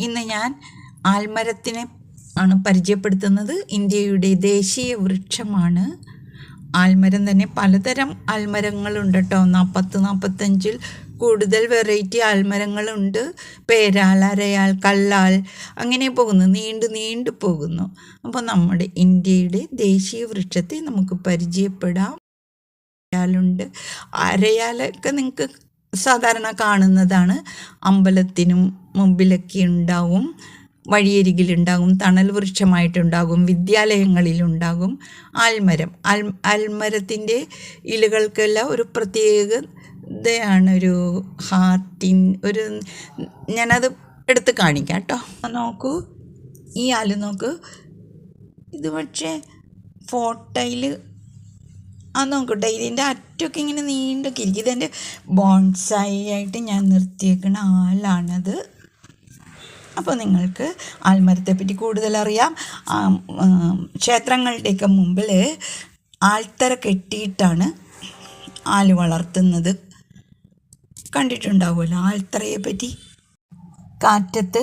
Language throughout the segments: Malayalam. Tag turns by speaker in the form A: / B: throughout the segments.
A: ഇന്ന് ഞാൻ ആൽമരത്തിനെ ആണ് പരിചയപ്പെടുത്തുന്നത്. ഇന്ത്യയുടെ ദേശീയ വൃക്ഷമാണ്. ആൽമരം തന്നെ പലതരം ആൽമരങ്ങളുണ്ട് കേട്ടോ നാൽപ്പത്ത് നാൽപ്പത്തഞ്ചിൽ കൂടുതൽ വെറൈറ്റി ആൽമരങ്ങളുണ്ട്. പേരാൽ അരയാൽ കല്ലാൽ അങ്ങനെ പോകുന്നു. നീണ്ടു നീണ്ടു പോകുന്നു. അപ്പോൾ നമ്മുടെ ഇന്ത്യയുടെ ദേശീയ വൃക്ഷത്തെ നമുക്ക് പരിചയപ്പെടാം. അരയാലുണ്ട് അരയാലൊക്കെ നിങ്ങൾക്ക് സാധാരണ കാണുന്നതാണ്. അമ്പലത്തിനും മുമ്പിലൊക്കെ ഉണ്ടാവും വഴിയരികിലുണ്ടാകും തണൽ വൃക്ഷമായിട്ടുണ്ടാകും വിദ്യാലയങ്ങളിലുണ്ടാകും ആൽമരം. ആൽ ആൽമരത്തിന്റെ ഇലകൾക്കെല്ലാം ഒരു പ്രത്യേക ഇതാണ് ഒരു ഹാർട്ടിൻ ഒരു ഞാനത് എടുത്ത് കാണിക്കാം കേട്ടോ. നോക്കൂ ഈ ആൽ നോക്കൂ. ഇത് പക്ഷേ ഫോട്ടോയിൽ ആ നോക്കട്ടെ ഇതിന്റെ അറ്റൊക്കെ ഇങ്ങനെ നീണ്ടൊക്കെ ഇരിക്കും. ഇതെന്റെ ബോൺസായി ആയിട്ട് ഞാൻ നിർത്തിയേക്കുന്ന ആലാണത്. അപ്പോൾ നിങ്ങൾക്ക് ആൽമരത്തെപ്പറ്റി കൂടുതൽ അറിയാം ക്ഷേത്രങ്ങളുടെയൊക്കെ മുമ്പിൽ ആൽത്തറ കെട്ടിയിട്ടാണ് ആൽ വളർത്തുന്നത്. കണ്ടിട്ടുണ്ടാവുമല്ലോ ആൽത്തറയെ പറ്റി കാറ്റത്ത്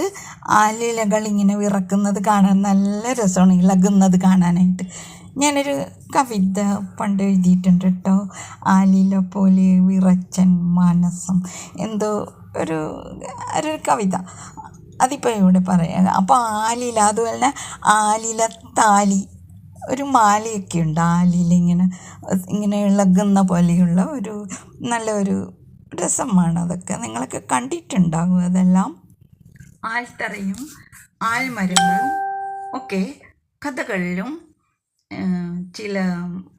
A: ആലിലകൾ ഇങ്ങനെ വിറക്കുന്നത് കാണാൻ നല്ല രസമാണ് ഇളകുന്നത് കാണാനായിട്ട്. ഞാനൊരു കവിത പണ്ട് എഴുതിയിട്ടുണ്ട് കേട്ടോ. ആലില പോലെ വിറച്ചൻ മാനസം. എന്തോ ഒരു ഒരു കവിത. അതിപ്പോൾ ഇവിടെ പറയാം. അപ്പോൾ ആലില അതുപോലെ ആലില താലി ഒരു മാലയൊക്കെ ഉണ്ട്. ആലില ഇങ്ങനെ ഇങ്ങനെ ഇളകുന്ന പോലെയുള്ള ഒരു നല്ലൊരു രസമാണ് അതൊക്കെ. നിങ്ങളൊക്കെ കണ്ടിട്ടുണ്ടാകും അതെല്ലാം. ആൽത്തറയും ആൽമരങ്ങളും ഒക്കെ കഥകളിലും ചില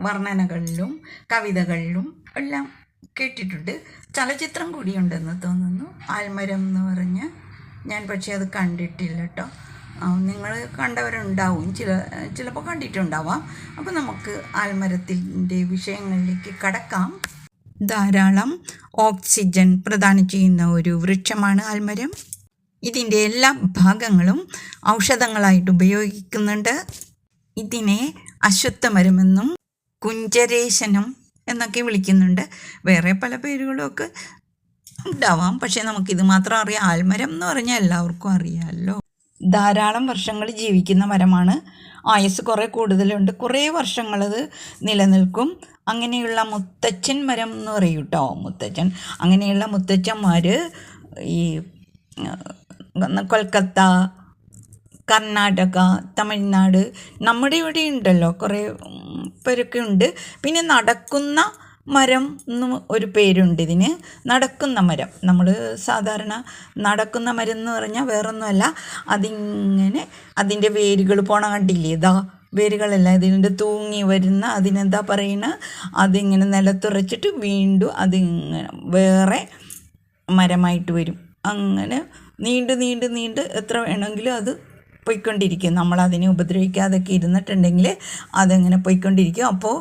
A: വർണനകളിലും കവിതകളിലും എല്ലാം കേട്ടിട്ടുണ്ട്. ചലച്ചിത്രം കൂടിയുണ്ടെന്ന് തോന്നുന്നു. ആൽമരം എന്ന് പറഞ്ഞ് ഞാൻ പക്ഷേ അത് കണ്ടിട്ടില്ല കേട്ടോ നിങ്ങൾ കണ്ടവരുണ്ടാവും. ചില ചിലപ്പോൾ കണ്ടിട്ടുണ്ടാവാം. അപ്പോൾ നമുക്ക് ആൽമരത്തിന്റെ വിഷയങ്ങളിലേക്ക് കടക്കാം. ധാരാളം ഓക്സിജൻ പ്രദാനം ചെയ്യുന്ന ഒരു വൃക്ഷമാണ് ആൽമരം. ഇതിന്റെ എല്ലാ ഭാഗങ്ങളും ഔഷധങ്ങളായിട്ട് ഉപയോഗിക്കുന്നുണ്ട്. ഇതിനെ അശ്വത്ഥമരമെന്നും കുഞ്ചരേശനം എന്നൊക്കെ വിളിക്കുന്നുണ്ട്. വേറെ പല പേരുകളൊക്കെ ഉണ്ടാവാം. പക്ഷേ നമുക്കിത് മാത്രം അറിയാം. ആൽമരം എന്ന് പറഞ്ഞാൽ എല്ലാവർക്കും അറിയാമല്ലോ ധാരാളം വർഷങ്ങൾ ജീവിക്കുന്ന മരമാണ്. ആയുസ് കുറേ കൂടുതലുണ്ട്. കുറേ വർഷങ്ങളത് നിലനിൽക്കും. അങ്ങനെയുള്ള മുത്തച്ഛൻ മരം എന്ന് പറയും കേട്ടോ മുത്തച്ഛൻ. അങ്ങനെയുള്ള മുത്തച്ഛന്മാർ ഈ കൊൽക്കത്ത കർണാടക തമിഴ്നാട് നമ്മുടെ ഇവിടെ ഉണ്ടല്ലോ. കുറേ പേരൊക്കെ ഉണ്ട്. പിന്നെ നടക്കുന്ന മരം എന്നും ഒരു പേരുണ്ട് ഇതിന്. നടക്കുന്ന മരം. നമ്മൾ സാധാരണ നടക്കുന്ന മരം എന്ന് പറഞ്ഞാൽ വേറൊന്നുമല്ല. അതിങ്ങനെ അതിന്റെ വേരുകൾ പോണ കണ്ടില്ലേ? ഇതാ വേരുകളല്ല ഇതിന്റെ തൂങ്ങി വരുന്ന അതിനെന്താ പറയുന്നത് അതിങ്ങനെ നിലത്തുറച്ചിട്ട് വീണ്ടും അതിങ്ങനെ വേറെ മരമായിട്ട് വരും. അങ്ങനെ നീണ്ട് നീണ്ട് നീണ്ട് എത്ര വേണമെങ്കിലും അത് പോയിക്കൊണ്ടിരിക്കും. നമ്മളതിനെ ഉപദ്രവിക്കാതൊക്കെ ഇരുന്നിട്ടുണ്ടെങ്കിൽ അതങ്ങനെ പോയിക്കൊണ്ടിരിക്കും. അപ്പോൾ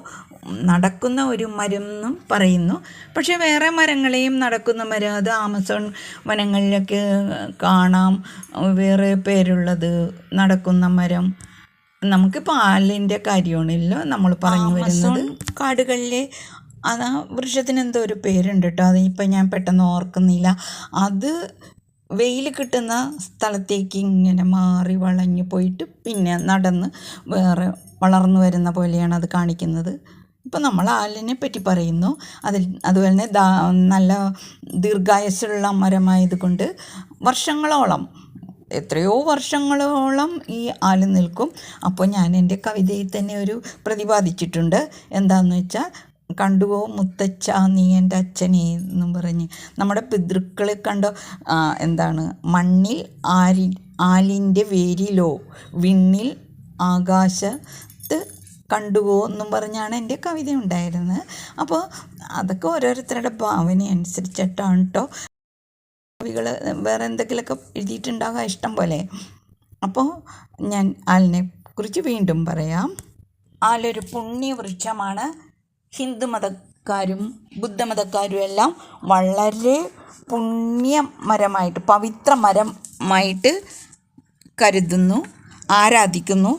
A: നടക്കുന്ന ഒരു മരം എന്നും പറയുന്നു. പക്ഷേ വേറെ മരങ്ങളെയും നടക്കുന്ന മരം അത് ആമസോൺ വനങ്ങളിലൊക്കെ കാണാം. വേറെ പേരുള്ളത് നടക്കുന്ന മരം. നമുക്ക് പാലിന്റെ കാര്യമാണല്ലോ നമ്മൾ പറഞ്ഞു വരുന്നത്. കാടുകളിലെ അത് ആ വൃക്ഷത്തിന് എന്തോ ഒരു പേരുണ്ട് കേട്ടോ. അത് ഇപ്പം ഞാൻ പെട്ടെന്ന് ഓർക്കുന്നില്ല. അത് വെയിൽ കിട്ടുന്ന സ്ഥലത്തേക്ക് ഇങ്ങനെ മാറി വളഞ്ഞു പോയിട്ട് പിന്നെ നടന്ന് വേറെ വളർന്നു വരുന്ന പോലെയാണ് അത് കാണിക്കുന്നത്. ഇപ്പം നമ്മൾ ആലിനെ പറ്റി പറയുന്നു. അതിൽ അതുപോലെ തന്നെ നല്ല ദീർഘായുസ്സുള്ള മരമായതുകൊണ്ട് വർഷങ്ങളോളം എത്രയോ വർഷങ്ങളോളം ഈ ആൽ നിൽക്കും. അപ്പോൾ ഞാൻ എന്റെ കവിതയിൽ തന്നെ ഒരു പ്രതിപാദിച്ചിട്ടുണ്ട്. എന്താണെന്ന് വെച്ചാൽ കണ്ടുവോ മുത്തച്ഛ നീ എന്റെ അച്ഛനെ എന്ന് പറഞ്ഞ്. നമ്മുടെ പിതൃക്കളെ കണ്ടോ? എന്താണ്? മണ്ണിൽ ആരി ആലിന്റെ വേരിലോ വിണ്ണിൽ ആകാശത്ത് കണ്ടുവോ എന്നും പറഞ്ഞാണ് എന്റെ കവിത ഉണ്ടായിരുന്നത്. അപ്പോൾ അതൊക്കെ ഓരോരുത്തരുടെ ഭാവന അനുസരിച്ചിട്ടാണ് കേട്ടോ കവികൾ വേറെ എന്തെങ്കിലുമൊക്കെ എഴുതിയിട്ടുണ്ടാകാം ഇഷ്ടം പോലെ. അപ്പോൾ ഞാൻ ആലിനെ കുറിച്ച് വീണ്ടും പറയാം. ആലൊരു പുണ്യവൃക്ഷമാണ്. ഹിന്ദുമതക്കാരും ബുദ്ധമതക്കാരും എല്ലാം വളരെ പുണ്യമരമായിട്ട് പവിത്ര മരമായിട്ട് കരുതുന്നു ആരാധിക്കുന്നു.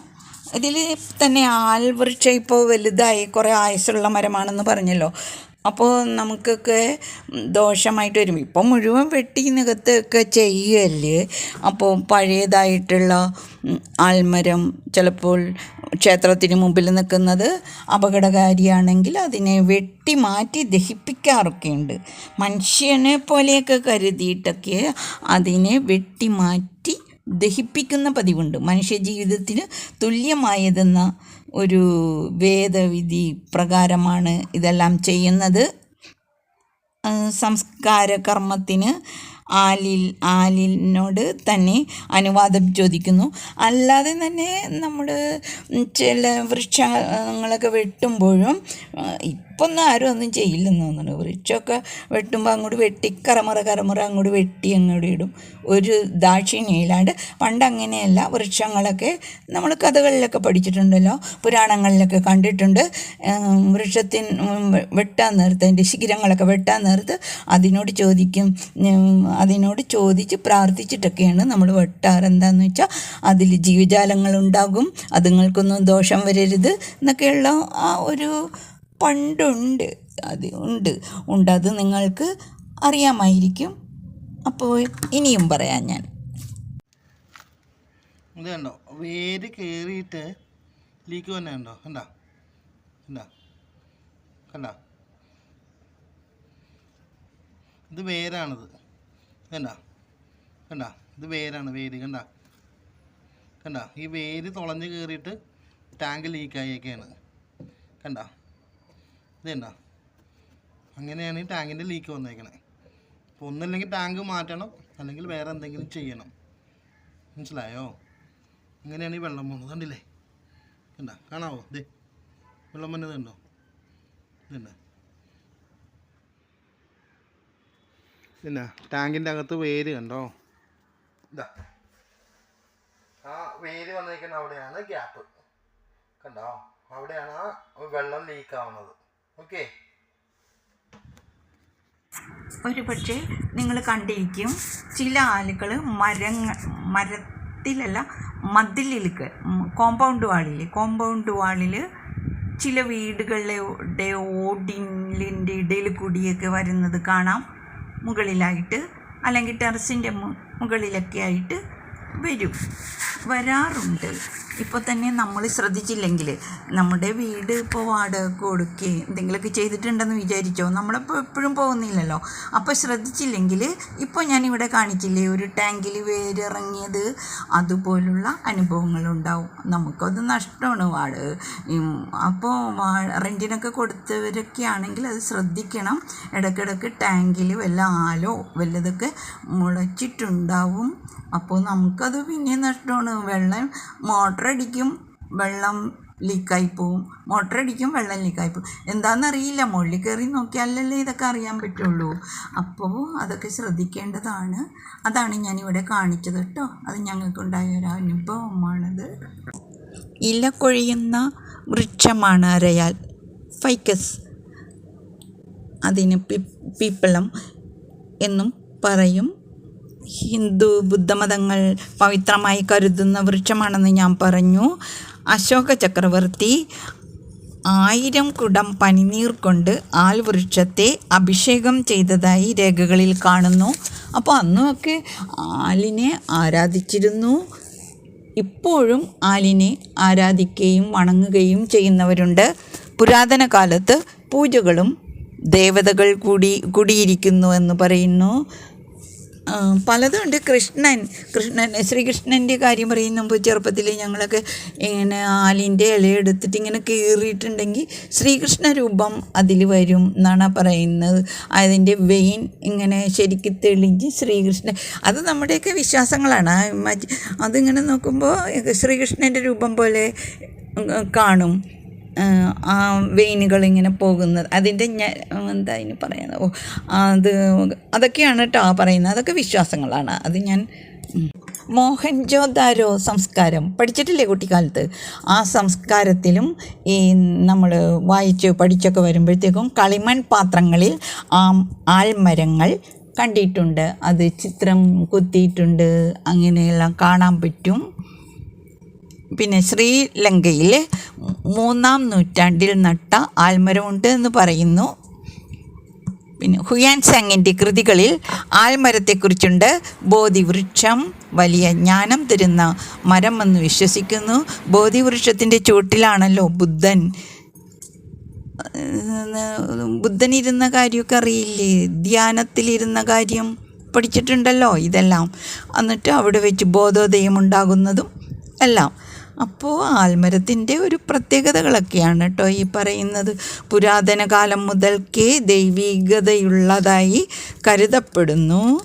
A: ഇതിൽ തന്നെ ആൽവൃക്ഷം ഇപ്പോൾ വലുതായി കുറേ ആയുസ്സുള്ള മരമാണെന്ന് പറഞ്ഞല്ലോ. അപ്പോൾ നമുക്കൊക്കെ ദോഷമായിട്ട് വരും. ഇപ്പം മുഴുവൻ വെട്ടി നികത്തൊക്കെ ചെയ്യല്ലേ അപ്പോൾ പഴയതായിട്ടുള്ള ആൽമരം ചിലപ്പോൾ ക്ഷേത്രത്തിന് മുമ്പിൽ നിൽക്കുന്നത് അപകടകാരിയാണെങ്കിൽ അതിനെ വെട്ടി മാറ്റി ദഹിപ്പിക്കാറൊക്കെയുണ്ട്. മനുഷ്യനെ പോലെയൊക്കെ കരുതിയിട്ടൊക്കെ അതിനെ വെട്ടി മാറ്റി ദഹിപ്പിക്കുന്ന പതിവുണ്ട്. മനുഷ്യ ജീവിതത്തിന് തുല്യമായതെന്ന ഒരു വേദവിധി പ്രകാരമാണ് ഇതെല്ലാം ചെയ്യുന്നത്. സംസ്കാര കർമ്മത്തിന് ആലിൽ ആലിനോട് തന്നെ അനുവാദം ചോദിക്കുന്നു. അല്ലാതെ തന്നെ നമ്മൾ ചില വൃക്ഷങ്ങളൊക്കെ വെട്ടുമ്പോഴും ഇപ്പം ഒന്നും ആരും ഒന്നും ചെയ്യില്ലെന്ന് തോന്നുന്നു വൃക്ഷമൊക്കെ വെട്ടുമ്പോൾ അങ്ങോട്ട് വെട്ടി കറമുറ കറമുറ അങ്ങോട്ട് വെട്ടി അങ്ങോട്ട് ഇടും. ഒരു ദാക്ഷിണ്യയില്ലാണ്ട് പണ്ട് അങ്ങനെയല്ല. വൃക്ഷങ്ങളൊക്കെ നമ്മൾ കഥകളിലൊക്കെ പഠിച്ചിട്ടുണ്ടല്ലോ. പുരാണങ്ങളിലൊക്കെ കണ്ടിട്ടുണ്ട്. വൃക്ഷത്തിൻ വെട്ടാൻ നേരത്ത് അതിന്റെ ശിഖരങ്ങളൊക്കെ വെട്ടാൻ നേരത്ത് അതിനോട് ചോദിക്കും. അതിനോട് ചോദിച്ച് പ്രാർത്ഥിച്ചിട്ടൊക്കെയാണ് നമ്മൾ വെട്ടാറ്. എന്താണെന്ന് വെച്ചാൽ അതിൽ ജീവജാലങ്ങളുണ്ടാകും അതുങ്ങൾക്കൊന്നും ദോഷം വരരുത് എന്നൊക്കെയുള്ള ആ ഒരു പണ്ടുണ്ട്. അത് ഉണ്ട്. ഉണ്ട്. അത് നിങ്ങൾക്ക് അറിയാമായിരിക്കും. അപ്പോൾ ഇനിയും പറയാം ഞാൻ.
B: ഇത് കണ്ടോ? വേര് കയറിയിട്ട് ലീക്ക് തന്നെ ഉണ്ടോ കണ്ടോ? കണ്ടോ? കണ്ടോ? ഇത് വേരാണിത്. കണ്ടോ? കണ്ടോ? ഇത് വേരാണ് വേര്. കണ്ടോ? കണ്ടോ? ഈ വേര് തുളഞ്ഞ് കയറിയിട്ട് ടാങ്ക് ലീക്കായൊക്കെയാണ് കണ്ടോ? ഇത് കണ്ടോ അങ്ങനെയാണ് ഈ ടാങ്കിന്റെ ലീക്ക് വന്നേക്കണേ. അപ്പോൾ ഒന്നില്ലെങ്കിൽ ടാങ്ക് മാറ്റണം അല്ലെങ്കിൽ വേറെ എന്തെങ്കിലും ചെയ്യണം. മനസ്സിലായോ? ഇങ്ങനെയാണ് ഈ വെള്ളം പോകുന്നത്. കണ്ടില്ലേ? കണ്ട കാണാവോ? ദേ വെള്ളം വന്നത് കണ്ടോ? ഇതുണ്ട്. പിന്നെ ടാങ്കിന്റെ അകത്ത് വേര് കണ്ടോ? ഇതാ. ആ വേര് വന്നിരിക്കുന്ന അവിടെയാണ് ഗ്യാപ്പ്. കണ്ടോ? അവിടെയാണ് ആ വെള്ളം ലീക്ക് ആവുന്നത്.
A: ഒരു പക്ഷേ നിങ്ങൾ കണ്ടിരിക്കും ചില ആളുകൾ മരങ്ങ മരത്തിലല്ല മതിലിലേക്ക് കോമ്പൗണ്ട് വാളിൽ കോമ്പൗണ്ട് വാളിൽ ചില വീടുകളുടെ ഓടിലിന്റെ ഇടയിൽ കൂടിയൊക്കെ വരുന്നത് കാണാം. മുകളിലായിട്ട് അല്ലെങ്കിൽ ടെറസിന്റെ മുകളിലൊക്കെ ആയിട്ട് വരും. വരാറുണ്ട്. ഇപ്പോൾ തന്നെ നമ്മൾ ശ്രദ്ധിച്ചില്ലെങ്കിൽ നമ്മുടെ വീട് ഇപ്പോൾ വാടക കൊടുക്കുകയും എന്തെങ്കിലുമൊക്കെ ചെയ്തിട്ടുണ്ടെന്ന് വിചാരിച്ചോ? നമ്മളിപ്പോൾ എപ്പോഴും പോകുന്നില്ലല്ലോ. അപ്പോൾ ശ്രദ്ധിച്ചില്ലെങ്കിൽ ഇപ്പോൾ ഞാനിവിടെ കാണിച്ചില്ലേ ഒരു ടാങ്കിൽ വേരിറങ്ങിയത്. അതുപോലുള്ള അനുഭവങ്ങളുണ്ടാവും. നമുക്കത് നഷ്ടമാണ് വാട് അപ്പോൾ റെന്റിനൊക്കെ കൊടുത്തവരൊക്കെ ആണെങ്കിൽ അത് ശ്രദ്ധിക്കണം. ഇടയ്ക്കിടയ്ക്ക് ടാങ്കിൽ വല്ല ആലോ വല്ലതൊക്കെ മുളച്ചിട്ടുണ്ടാവും. അപ്പോൾ നമുക്കത് പിന്നെ നഷ്ടമാണ് വെള്ളം മോട്ടർ അടിക്കും. വെള്ളം ലീക്കായി പോവും. മോട്ടർ അടിക്കും വെള്ളം ലീക്കായി പോവും. എന്താണെന്നറിയില്ല മുകളിൽ കയറി നോക്കിയാലല്ലേ ഇതൊക്കെ അറിയാൻ പറ്റുള്ളൂ. അപ്പോൾ അതൊക്കെ ശ്രദ്ധിക്കേണ്ടതാണ്. അതാണ് ഞാനിവിടെ കാണിച്ചത് കേട്ടോ. അത് ഞങ്ങൾക്കുണ്ടായ ഒരു അനുഭവമാണത്. ഇല കൊഴിയുന്ന വൃക്ഷമാണ് അരയാൽ. ഫൈക്കസ്. അതിന് പി പീപ്പളം എന്നും പറയും. ഹിന്ദു ബുദ്ധമതങ്ങൾ പവിത്രമായി കരുതുന്ന വൃക്ഷമാണെന്ന് ഞാൻ പറഞ്ഞു. അശോക ചക്രവർത്തി ആയിരം കുടം പനിനീർ കൊണ്ട് ആൽ വൃക്ഷത്തെ അഭിഷേകം ചെയ്തതായി രേഖകളിൽ കാണുന്നു. അപ്പോൾ അന്നുമൊക്കെ ആലിനെ ആരാധിച്ചിരുന്നു. ഇപ്പോഴും ആലിനെ ആരാധിക്കുകയും വണങ്ങുകയും ചെയ്യുന്നവരുണ്ട്. പുരാതന കാലത്ത് പൂജകളും ദേവതകൾ കൂടി കൂടിയിരിക്കുന്നു എന്ന് പറയുന്നു. പലതുണ്ട് കൃഷ്ണൻ കൃഷ്ണൻ ശ്രീകൃഷ്ണന്റെ കാര്യം പറയുന്ന മുമ്പ് ചെറുപ്പത്തിൽ ഞങ്ങളൊക്കെ ഇങ്ങനെ ആലിന്റെ ഇല എടുത്തിട്ട് ഇങ്ങനെ കീറിയിട്ടുണ്ടെങ്കിൽ ശ്രീകൃഷ്ണ രൂപം അതിൽ വരും എന്നാണ് പറയുന്നത്. അതിന്റെ വെയിൻ ഇങ്ങനെ ശരിക്ക് തെളിഞ്ഞ് ശ്രീകൃഷ്ണൻ അത് നമ്മുടെയൊക്കെ വിശ്വാസങ്ങളാണ്. അതിങ്ങനെ നോക്കുമ്പോൾ ശ്രീകൃഷ്ണന്റെ രൂപം പോലെ കാണും. ആ വെയിനുകൾ ഇങ്ങനെ പോകുന്നത്. അതിന്റെ ഞാൻ എന്താ അതിന് പറയുന്നത്? ഓ അത് അതൊക്കെയാണ് കേട്ടോ പറയുന്നത്. അതൊക്കെ വിശ്വാസങ്ങളാണ്. അത് ഞാൻ മോഹൻജോദാരോ സംസ്കാരം പഠിച്ചിട്ടില്ലേ കുട്ടിക്കാലത്ത്? ആ സംസ്കാരത്തിലും ഈ നമ്മൾ വായിച്ച് പഠിച്ചൊക്കെ വരുമ്പോഴത്തേക്കും കളിമൺ പാത്രങ്ങളിൽ ആ ആൽമരങ്ങൾ കണ്ടിട്ടുണ്ട്. അത് ചിത്രം കുത്തിയിട്ടുണ്ട്. അങ്ങനെയെല്ലാം കാണാൻ പറ്റും. പിന്നെ ശ്രീലങ്കയിൽ മൂന്നാം നൂറ്റാണ്ടിൽ നട്ട ആൽമരമുണ്ട് എന്ന് പറയുന്നു. പിന്നെ ഹുയാൻ സാങ്ങിന്റെ കൃതികളിൽ ആൽമരത്തെക്കുറിച്ചുണ്ട്. ബോധിവൃക്ഷം വലിയ ജ്ഞാനം തരുന്ന മരം എന്ന് വിശ്വസിക്കുന്നു. ബോധിവൃക്ഷത്തിന്റെ ചുവട്ടിലാണല്ലോ ബുദ്ധൻ. ബുദ്ധൻ ഇരുന്ന കാര്യമൊക്കെ അറിയില്ലേ? ധ്യാനത്തിലിരുന്ന കാര്യം പഠിച്ചിട്ടുണ്ടല്ലോ ഇതെല്ലാം. എന്നിട്ട് അവിടെ വെച്ച് ബോധോദയം ഉണ്ടാകുന്നതും എല്ലാം. അപ്പോൾ ആൽമരത്തിന്റെ ഒരു പ്രത്യേകതകളൊക്കെയാണ് കേട്ടോ ഈ പറയുന്നത്. പുരാതന കാലം മുതൽക്കേ ദൈവീകതയുള്ളതായി കരുതപ്പെടുന്നു.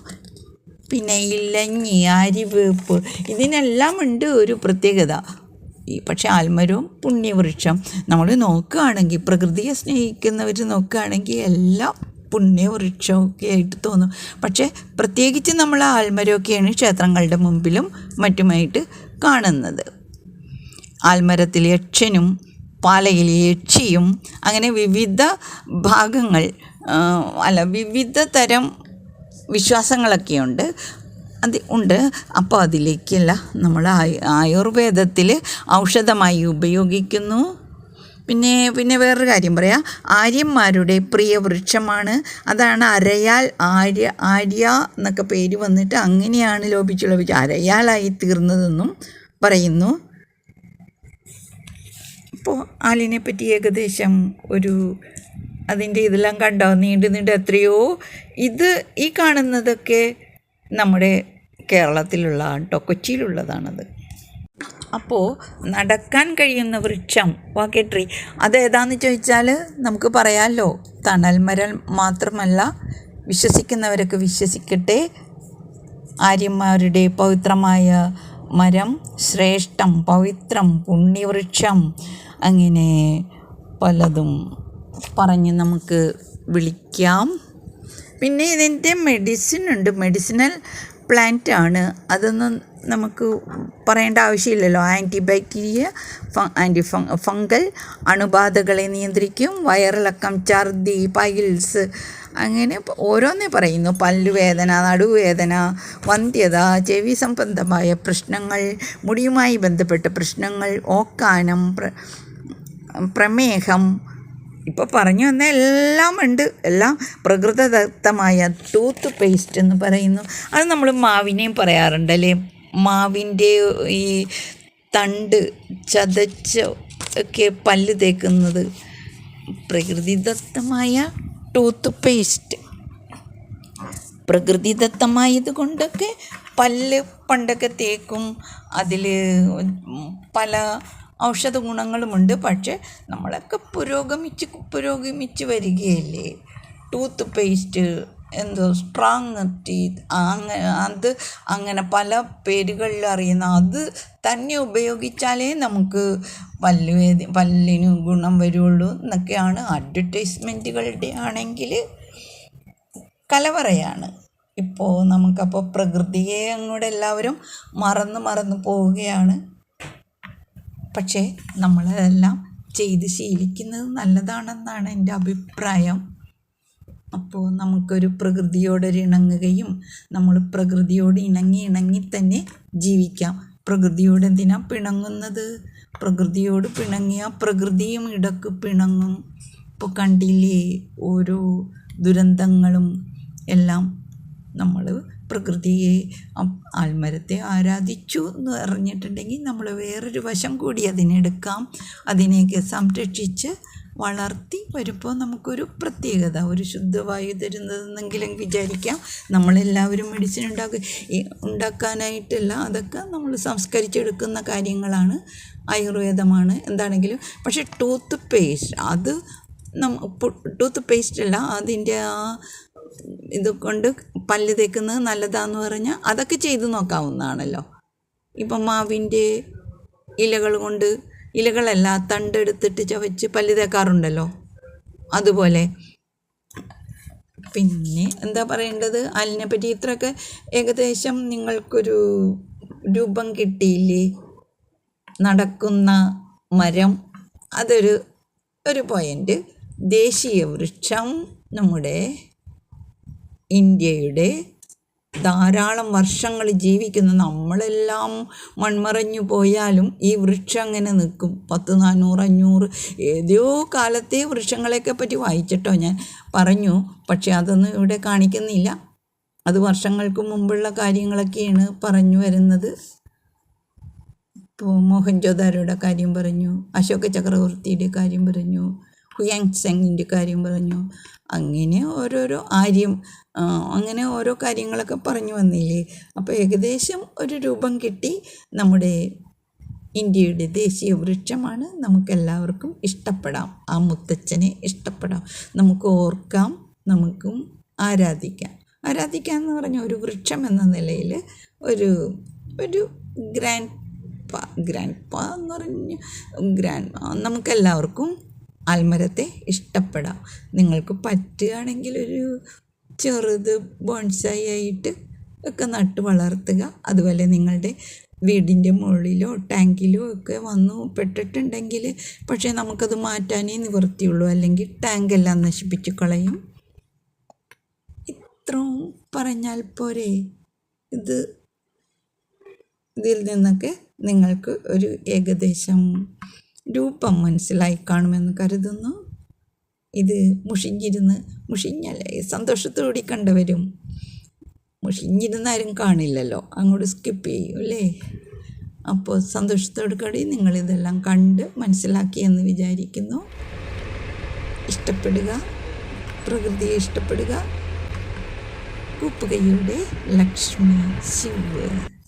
A: പിന്നെ ഇലഞ്ഞി അരിവേപ്പ് ഇതിനെല്ലാം ഉണ്ട് ഒരു പ്രത്യേകത. ഈ പക്ഷേ ആൽമരവും പുണ്യവൃക്ഷം. നമ്മൾ നോക്കുകയാണെങ്കിൽ പ്രകൃതിയെ സ്നേഹിക്കുന്നവർ നോക്കുകയാണെങ്കിൽ എല്ലാം പുണ്യവൃക്ഷമൊക്കെ ആയിട്ട് തോന്നും. പക്ഷേ പ്രത്യേകിച്ച് നമ്മൾ ആൽമരമൊക്കെയാണ് ക്ഷേത്രങ്ങളുടെ മുമ്പിലും മറ്റുമായിട്ട് കാണുന്നത്. ആൽമരത്തിൽ യക്ഷനും പാലയിൽ യക്ഷിയും. അങ്ങനെ വിവിധ ഭാഗങ്ങൾ അല്ല വിവിധ തരം വിശ്വാസങ്ങളൊക്കെയുണ്ട്. അത് ഉണ്ട്. അപ്പോൾ അതിലേക്കല്ല നമ്മൾ ആയു ആയുർവേദത്തിൽ ഔഷധമായി ഉപയോഗിക്കുന്നു. പിന്നെ പിന്നെ വേറൊരു കാര്യം പറയാം. ആര്യന്മാരുടെ പ്രിയ വൃക്ഷമാണ്. അതാണ് അരയാൽ ആര്യ ആര്യ എന്നൊക്കെ പേര് വന്നിട്ട് അങ്ങനെയാണ് ലോപിച്ച് ലോപിച്ച് അരയാലായി തീർന്നതെന്നും പറയുന്നു. ഇപ്പോൾ ആലിനെ പറ്റി ഏകദേശം ഒരു അതിന്റെ ഇതെല്ലാം കണ്ടോ? നീണ്ട് നീണ്ട് എത്രയോ ഇത് ഈ കാണുന്നതൊക്കെ നമ്മുടെ കേരളത്തിലുള്ള കേട്ടോ കൊച്ചിയിലുള്ളതാണത്. അപ്പോൾ നടക്കാൻ കഴിയുന്ന വൃക്ഷം വാക്കേ ട്രീ അതേതാന്ന് ചോദിച്ചാൽ നമുക്ക് പറയാമല്ലോ തണൽ മരം മാത്രമല്ല വിശ്വസിക്കുന്നവരൊക്കെ വിശ്വസിക്കട്ടെ ആര്യന്മാരുടെ പവിത്രമായ മരം ശ്രേഷ്ഠം പവിത്രം പുണ്യവൃക്ഷം അങ്ങനെ പലതും പറഞ്ഞ് നമുക്ക് വിളിക്കാം. പിന്നെ ഇതിന്റെ മെഡിസിൻ ഉണ്ട്. മെഡിസിനൽ പ്ലാന്റ് ആണ്. അതൊന്നും നമുക്ക് പറയേണ്ട ആവശ്യമില്ലല്ലോ. ആന്റിബാക്ടീരിയ ആന്റി ഫംഗൽ അണുബാധകളെ നിയന്ത്രിക്കും. വയറിളക്കം ഛർദി പൈൽസ് അങ്ങനെ ഓരോന്നേ പറയുന്നു. പല്ലുവേദന നടുവേദന വന്ധ്യത ചെവി സംബന്ധമായ പ്രശ്നങ്ങൾ മുടിയുമായി ബന്ധപ്പെട്ട പ്രശ്നങ്ങൾ ഓക്കാനം പ്ര പ്രമേഹം. ഇപ്പോൾ പറഞ്ഞു വന്ന എല്ലാം ഉണ്ട്. എല്ലാം പ്രകൃതദത്തമായ ടൂത്ത് പേസ്റ്റ് എന്ന് പറയുന്നു. അത് നമ്മൾ മാവിനെയും പറയാറുണ്ടല്ലേ? മാവിന്റെ ഈ തണ്ട് ചതച്ച് ഒക്കെ പല്ല് തേക്കുന്നത് പ്രകൃതിദത്തമായ ടൂത്ത് പേസ്റ്റ് പ്രകൃതിദത്തമായത് കൊണ്ടൊക്കെ പല്ല് പണ്ടൊക്കെ തേക്കും. അതിൽ പല ഔഷധ ഗുണങ്ങളുമുണ്ട്. പക്ഷേ നമ്മളൊക്കെ പുരോഗമിച്ച് പുരോഗമിച്ച് വരികയല്ലേ? ടൂത്ത് പേസ്റ്റ് എന്തോ സ്ട്രാങ് ടീത്ത് അങ്ങനെ അത് അങ്ങനെ പല പേരുകളിൽ അറിയുന്ന അത് തന്നെ ഉപയോഗിച്ചാലേ നമുക്ക് പല്ലുവേദി പല്ലിന് ഗുണം വരുള്ളൂ എന്നൊക്കെയാണ് അഡ്വർടൈസ്മെന്റുകളുടെ ആണെങ്കിൽ കലവറയാണ്. ഇപ്പോൾ നമുക്കപ്പോൾ പ്രകൃതിയെ അങ്ങോട്ട് എല്ലാവരും മറന്ന് മറന്ന് പോവുകയാണ്. പക്ഷേ നമ്മളതെല്ലാം ചെയ്ത് ശീലിക്കുന്നത് നല്ലതാണെന്നാണ് എന്റെ അഭിപ്രായം. അപ്പോൾ നമുക്കൊരു പ്രകൃതിയോടൊരു ഇണങ്ങുകയും നമ്മൾ പ്രകൃതിയോട് ഇണങ്ങി ഇണങ്ങി തന്നെ ജീവിക്കാം. പ്രകൃതിയോട് എന്തിനാ പിണങ്ങുന്നത്? പ്രകൃതിയോട് പിണങ്ങിയ പ്രകൃതിയും ഇടയ്ക്ക് പിണങ്ങും. ഇപ്പോൾ കണ്ടില്ലേ ഓരോ ദുരന്തങ്ങളും എല്ലാം നമ്മൾ പ്രകൃതിയെ ആൽമരത്തെ ആരാധിച്ചു എന്ന് പറഞ്ഞിട്ടുണ്ടെങ്കിൽ നമ്മൾ വേറൊരു വശം കൂടി അതിനെടുക്കാം. അതിനെയൊക്കെ സംരക്ഷിച്ച് വളർത്തി വരുമ്പോൾ നമുക്കൊരു പ്രത്യേകത ഒരു ശുദ്ധവായു തരുന്നതെന്നെങ്കിലും വിചാരിക്കാം. നമ്മളെല്ലാവരും മെഡിസിൻ ഉണ്ടാക്കുക ഉണ്ടാക്കാനായിട്ടല്ല അതൊക്കെ നമ്മൾ സംസ്കരിച്ചെടുക്കുന്ന കാര്യങ്ങളാണ്. ആയുർവേദമാണ് എന്താണെങ്കിലും. പക്ഷേ ടൂത്ത് പേസ്റ്റ് അത് നമ്മ ടൂത്ത് പേസ്റ്റ് അല്ല അതിന്റെ ആ ഇത് കൊണ്ട് പല്ല് തേക്കുന്നത് നല്ലതാന്ന് പറഞ്ഞാൽ അതൊക്കെ ചെയ്ത് നോക്കാവുന്നതാണല്ലോ. ഇപ്പം മാവിന്റെ ഇലകൾ കൊണ്ട് ഇലകളല്ല തണ്ടെടുത്തിട്ട് ചവച്ച് പല്ല് തേക്കാറുണ്ടല്ലോ. അതുപോലെ. പിന്നെ എന്താ പറയേണ്ടത്? അതിനെ പറ്റി ഇത്രയൊക്കെ ഏകദേശം നിങ്ങൾക്കൊരു രൂപം കിട്ടിയില്ലേ? നടക്കുന്ന മരം. അതൊരു ഒരു പോയിന്റ് ദേശീയ വൃക്ഷം നമ്മുടെ ഇന്ത്യയുടെ ധാരാളം വർഷങ്ങൾ ജീവിക്കുന്ന നമ്മളെല്ലാം മൺമറഞ്ഞു പോയാലും ഈ വൃക്ഷം അങ്ങനെ നിൽക്കും. പത്ത് നാനൂറ് അഞ്ഞൂറ് ഏതോ കാലത്തെ വൃക്ഷങ്ങളെയൊക്കെ പറ്റി വായിച്ചിട്ടോ ഞാൻ. പറഞ്ഞു പക്ഷെ അതൊന്നും ഇവിടെ കാണിക്കുന്നില്ല. അത് വർഷങ്ങൾക്ക് മുമ്പുള്ള കാര്യങ്ങളൊക്കെയാണ് പറഞ്ഞു വരുന്നത്. ഇപ്പോൾ മോഹൻജോദാരോയുടെ കാര്യം പറഞ്ഞു അശോക ചക്രവർത്തിയുടെ കാര്യം പറഞ്ഞു ഹുയാങ് സെങ്ങിന്റെ കാര്യം പറഞ്ഞു. അങ്ങനെ ഓരോരോ ആര്യം അങ്ങനെ ഓരോ കാര്യങ്ങളൊക്കെ പറഞ്ഞു വന്നില്ലേ? അപ്പോൾ ഏകദേശം ഒരു രൂപം കിട്ടി നമ്മുടെ ഇന്ത്യയുടെ ദേശീയ വൃക്ഷമാണ്. നമുക്കെല്ലാവർക്കും ഇഷ്ടപ്പെടാം. ആ മുത്തച്ഛനെ ഇഷ്ടപ്പെടാം. നമുക്ക് ഓർക്കാം നമുക്കും ആരാധിക്കാം. ആരാധിക്കാം എന്ന് പറഞ്ഞ ഒരു വൃക്ഷം എന്ന നിലയിൽ ഒരു ഒരു ഗ്രാൻഡ് ഗ്രാൻഡ് എന്ന് പറഞ്ഞ് ഗ്രാൻഡ് നമുക്കെല്ലാവർക്കും ആൽമരത്തെ ഇഷ്ടപ്പെടാം. നിങ്ങൾക്ക് പറ്റുകയാണെങ്കിൽ ഒരു ചെറുത് ബോൺസായി ആയിട്ട് ഒക്കെ നട്ട് വളർത്തുക. അതുപോലെ നിങ്ങളുടെ വീടിന്റെ മുകളിലോ ടാങ്കിലോ ഒക്കെ വന്നു പെട്ടിട്ടുണ്ടെങ്കിൽ പക്ഷേ നമുക്കത് മാറ്റാനേ നിവൃത്തിയുള്ളൂ. അല്ലെങ്കിൽ ടാങ്കെല്ലാം നശിപ്പിച്ച് കളയും. ഇത്രയും പറഞ്ഞാൽ പോരെ. ഇത് ഇതിൽ നിന്നൊക്കെ നിങ്ങൾക്ക് ഒരു ഏകദേശം രൂപം മനസ്സിലായി കാണുമെന്ന് കരുതുന്നു. ഇത് മുഷിഞ്ഞിരുന്ന് മുഷിഞ്ഞല്ലേ സന്തോഷത്തോടി കണ്ടവരും. മുഷിഞ്ഞിരുന്നാരും കാണില്ലല്ലോ. അങ്ങോട്ട് സ്കിപ്പ് ചെയ്യും അല്ലേ? അപ്പോൾ സന്തോഷത്തോടു കൂടി നിങ്ങളിതെല്ലാം കണ്ട് മനസ്സിലാക്കിയെന്ന് വിചാരിക്കുന്നു. ഇഷ്ടപ്പെടുക പ്രകൃതിയെ ഇഷ്ടപ്പെടുക. കൂപ്പുകയുടെ ലക്ഷ്മി ശിവ്.